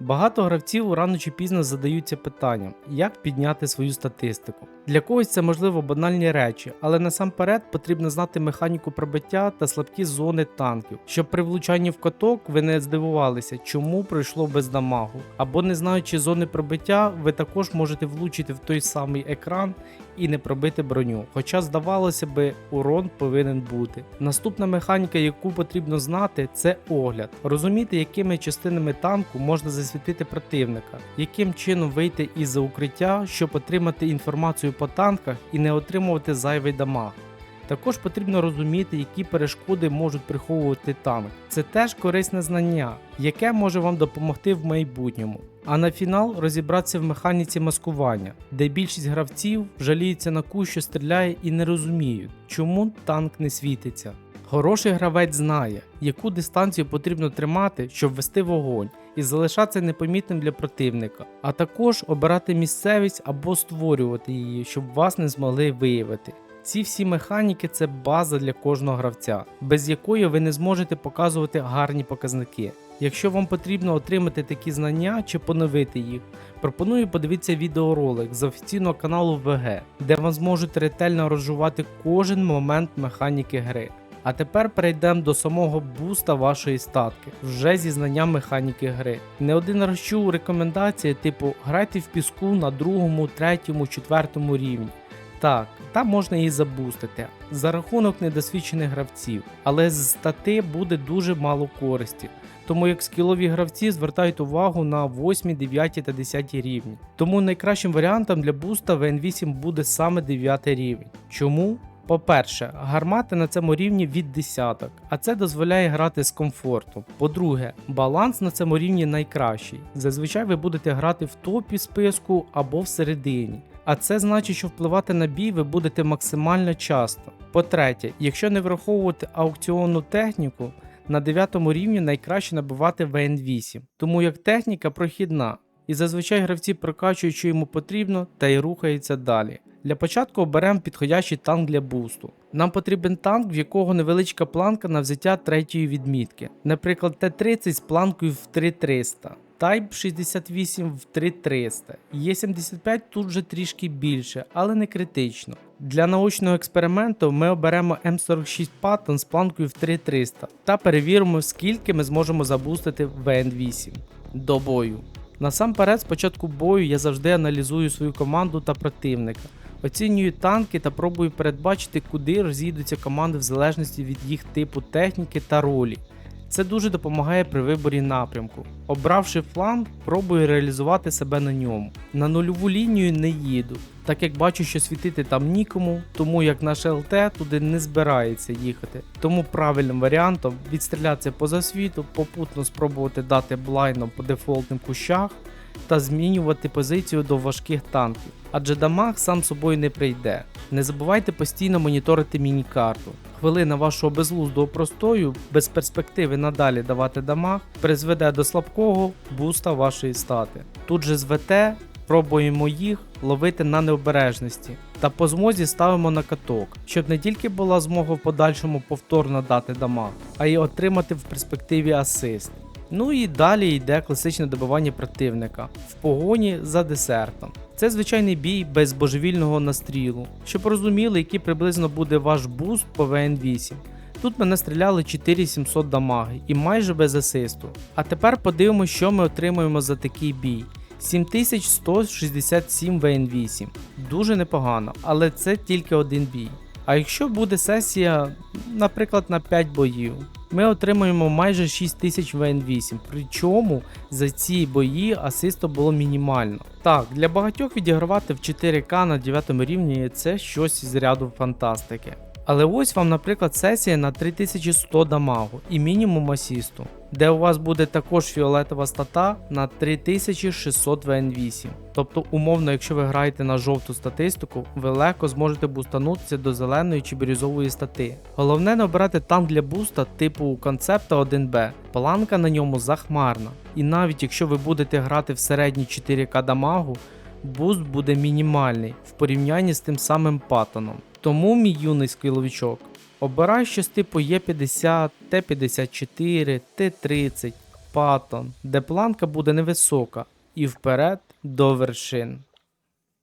Багато гравців рано чи пізно задаються питанням, як підняти свою статистику. Для когось це можливо банальні речі, але насамперед потрібно знати механіку пробиття та слабкі зони танків, щоб при влучанні в каток ви не здивувалися, чому пройшло без дамагу. Або не знаючи зони пробиття, ви також можете влучити в той самий екран і не пробити броню. Хоча, здавалося би, урон повинен бути. Наступна механіка, яку потрібно знати, це огляд. Розуміти, якими частинами танку можна засвітити противника, яким чином вийти із-за укриття, щоб отримати інформацію по танках і не отримувати зайвий дамаг. Також потрібно розуміти, які перешкоди можуть приховувати танк. Це теж корисне знання, яке може вам допомогти в майбутньому. А на фінал розібратися в механіці маскування, де більшість гравців жаліються на кущ, що стріляє і не розуміють, чому танк не світиться. Хороший гравець знає, яку дистанцію потрібно тримати, щоб вести вогонь, і залишатися непомітним для противника, а також обирати місцевість або створювати її, щоб вас не змогли виявити. Ці всі механіки це база для кожного гравця, без якої ви не зможете показувати гарні показники. Якщо вам потрібно отримати такі знання чи поновити їх, пропоную подивитися відеоролик з офіційного каналу ВГ, де вам зможуть ретельно розжувати кожен момент механіки гри. А тепер перейдемо до самого буста вашої статки, вже зі знанням механіки гри. Не один раз чув рекомендації, типу грайте в піску на другому, третьому, четвертому рівні. Так, там можна її забустити за рахунок недосвідчених гравців, але з стати буде дуже мало користі. Тому як скілові гравці звертають увагу на 8, 9 та 10 рівні. Тому найкращим варіантом для буста в N8 буде саме 9 рівень. Чому? По-перше, гармати на цьому рівні від десяток, а це дозволяє грати з комфортом. По-друге, баланс на цьому рівні найкращий. Зазвичай ви будете грати в топі списку або всередині. А це значить, що впливати на бій ви будете максимально часто. По-третє, якщо не враховувати аукціонну техніку, на 9 рівні найкраще набивати ВН8, тому як техніка прохідна, і зазвичай гравці прокачують, що йому потрібно, та й рухаються далі. Для початку оберемо підходящий танк для бусту. Нам потрібен танк, в якого невеличка планка на взяття третьої відмітки, наприклад, Т-30 з планкою в 3300. Type 68 в 3300. Є75 тут вже трішки більше, але не критично. Для научного експерименту ми оберемо М46 Patton з планкою в 3300 та перевіримо, скільки ми зможемо забустити в ВН8 до бою. Насамперед, з початку бою я завжди аналізую свою команду та противника. Оцінюю танки та пробую передбачити, куди розійдуться команди в залежності від їх типу техніки та ролі. Це дуже допомагає при виборі напрямку. Обравши фланг, пробую реалізувати себе на ньому. На нульову лінію не їду, так як бачу, що світити там нікому, тому як наш ЛТ туди не збирається їхати. Тому правильним варіантом відстрілятися поза світу, попутно спробувати дати блайном по дефолтним кущах та змінювати позицію до важких танків, адже дамаг сам собою не прийде. Не забувайте постійно моніторити міні-карту. Хвилина вашого безглуздого простою, без перспективи надалі давати дамаг, призведе до слабкого буста вашої стати. Тут же з ВТ пробуємо їх ловити на необережності та по змозі ставимо на каток, щоб не тільки була змога в подальшому повторно дати дамаг, а й отримати в перспективі асист. Ну і далі йде класичне добивання противника в погоні за десертом. Це звичайний бій без божевільного настрілу, щоб розуміли, який приблизно буде ваш буст по ВН8. Тут мене стріляли 4700 дамаги і майже без асисту. А тепер подивимося, що ми отримуємо за такий бій. 7167 ВН8. Дуже непогано, але це тільки один бій. А якщо буде сесія, наприклад, на 5 боїв, ми отримуємо майже 6000 ВН8, причому за ці бої асисту було мінімально. Так, для багатьох відігравати в 4К на 9 рівні це щось із ряду фантастики. Але ось вам, наприклад, сесія на 3100 дамагу і мінімум асісту, де у вас буде також фіолетова стата на 3600 ВН8. Тобто, умовно, якщо ви граєте на жовту статистику, ви легко зможете бустанутися до зеленої чи бірюзової стати. Головне не обирати танк для буста типу концепта 1Б, планка на ньому захмарна. І навіть якщо ви будете грати в середній 4К дамагу, буст буде мінімальний в порівнянні з тим самим паттоном. Тому, мій юний скіловичок, обирай щось типу Е50, Т54, Т30. Патон, де планка буде невисока, і вперед до вершин.